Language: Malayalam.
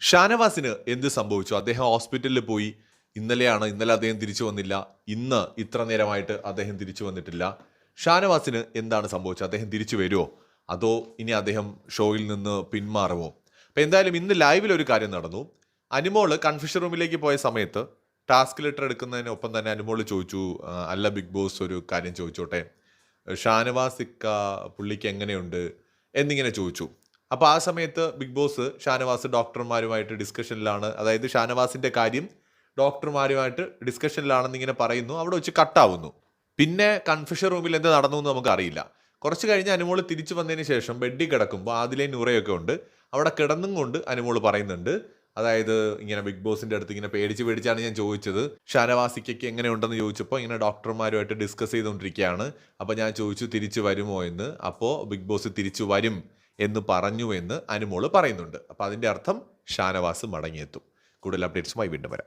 ഷാനവാസിന് എന്ത് സംഭവിച്ചു? അദ്ദേഹം ഹോസ്പിറ്റലിൽ പോയി. ഇന്നലെയാണ് ഇന്നലെ അദ്ദേഹം തിരിച്ചു വന്നില്ല. ഇന്ന് ഇത്ര നേരമായിട്ട് അദ്ദേഹം തിരിച്ചു വന്നിട്ടില്ല. ഷാനവാസിന് എന്താണ് സംഭവിച്ചത്? അദ്ദേഹം തിരിച്ചു വരുമോ അതോ ഇനി അദ്ദേഹം ഷോയിൽ നിന്ന് പിന്മാറുമോ അപ്പം എന്തായാലും ഇന്ന് ലൈവിൽ ഒരു കാര്യം നടന്നു. അനുമോൾ കൺഫ്യൂഷൻ റൂമിലേക്ക് പോയ സമയത്ത് ടാസ്ക് ലെറ്റർ എടുക്കുന്നതിനൊപ്പം തന്നെ അനുമോൾ ചോദിച്ചു അല്ല ബിഗ് ബോസ് ഒരു കാര്യം ചോദിച്ചോട്ടെ? ഷാനവാസിക്ക പുള്ളിക്ക് എങ്ങനെയുണ്ട്? എന്നിങ്ങനെ ചോദിച്ചു. അപ്പോൾ ആ സമയത്ത് ബിഗ് ബോസ് ഷാനവാസ് ഡോക്ടർമാരുമായിട്ട് ഡിസ്കഷനിലാണ് അതായത് ഷാനവാസിന്റെ കാര്യം ഡോക്ടർമാരുമായിട്ട് ഡിസ്കഷനിലാണെന്ന് ഇങ്ങനെ പറയുന്നു. അവിടെ വെച്ച് കട്ടാവുന്നു പിന്നെ കൺഫ്യൂഷൻ റൂമിൽ എന്ത് നടന്നു എന്ന് നമുക്കറിയില്ല കുറച്ച് കഴിഞ്ഞ് അനുമോൾ തിരിച്ചു വന്നതിന് ശേഷം ബെഡിൽ കിടക്കുമ്പോൾ അതിലെ നുറയൊക്കെ ഉണ്ട്. അവിടെ കിടന്നും കൊണ്ട് അനുമോൾ പറയുന്നുണ്ട്. അതായത് ഇങ്ങനെ ബിഗ് ബോസിന്റെ അടുത്ത് ഇങ്ങനെ പേടിച്ച് പേടിച്ചാണ് ഞാൻ ചോദിച്ചത്. ഷാനവാസിക്കൊക്കെ എങ്ങനെയുണ്ടെന്ന് ചോദിച്ചപ്പോൾ ഇങ്ങനെ ഡോക്ടർമാരുമായിട്ട് ഡിസ്കസ് ചെയ്തുകൊണ്ടിരിക്കുകയാണ്. അപ്പോൾ ഞാൻ ചോദിച്ചു തിരിച്ചു വരുമോ? എന്ന്. അപ്പോൾ ബിഗ് ബോസ് തിരിച്ചു വരും. എന്ന് പറഞ്ഞു എന്ന് അനുമോൾ പറയുന്നുണ്ട്. അപ്പോൾ അതിന്റെ അർത്ഥം ഷാനവാസ് മടങ്ങിയെത്തും. കൂടുതൽ അപ്ഡേറ്റ്സുമായി വീണ്ടും വരാം.